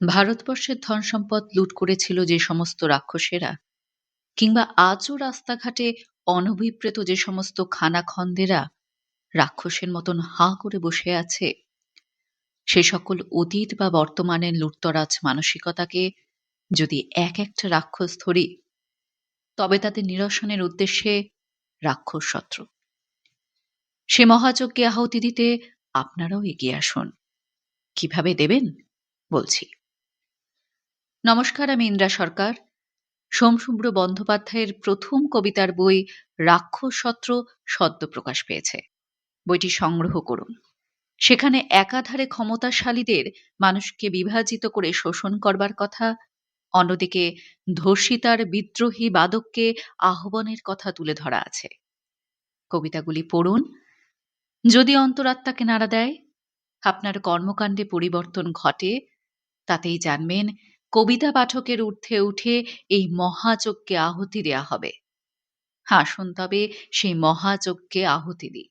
ভারতবর্ষের ধনসম্পদ লুট করেছিল যে সমস্ত রাক্ষসেরা, কিংবা আজও রাস্তাঘাটে অনভিপ্রেত যে সমস্ত খানাখন্দেরা রাক্ষসের মতন হাঁ করে বসে আছে, সে সকল অতীত বা বর্তমানের লুটতরাজ মানসিকতাকে যদি এক একটা রাক্ষস ধরি, তবে তাদের নিরসনের উদ্দেশ্যে রাক্ষস শত্রু। সে মহাযজ্ঞে আহতি দিতে আপনারাও এগিয়ে আসুন। কীভাবে দেবেন? বলছি। নমস্কার, আমি ইন্দ্রা সরকার। সোমশুভ্র বন্দ্যোপাধ্যায়ের প্রথম কবিতার বই রাক্ষসত্র সদ্য প্রকাশ পেয়েছে। বইটি সংগ্রহ করুন। সেখানে একাধারে ক্ষমতাশালীদের মানুষকে বিভাজিত করে শোষণ করবার কথা, অন্যদিকে ধর্ষিতার বিদ্রোহী বাদককে আহ্বানের কথা তুলে ধরা আছে। কবিতাগুলি পড়ুন। যদি অন্তরাত্মাকে নাড়া দেয়, আপনার কর্মকাণ্ডে পরিবর্তন ঘটে, তাতেই জানবেন কবিতা পাঠকের ঊর্ধ্বে উঠে এই মহাযজ্ঞে আহুতি দেয়া হবে। আসুন তবে সেই মহাযজ্ঞে আহুতি দিই।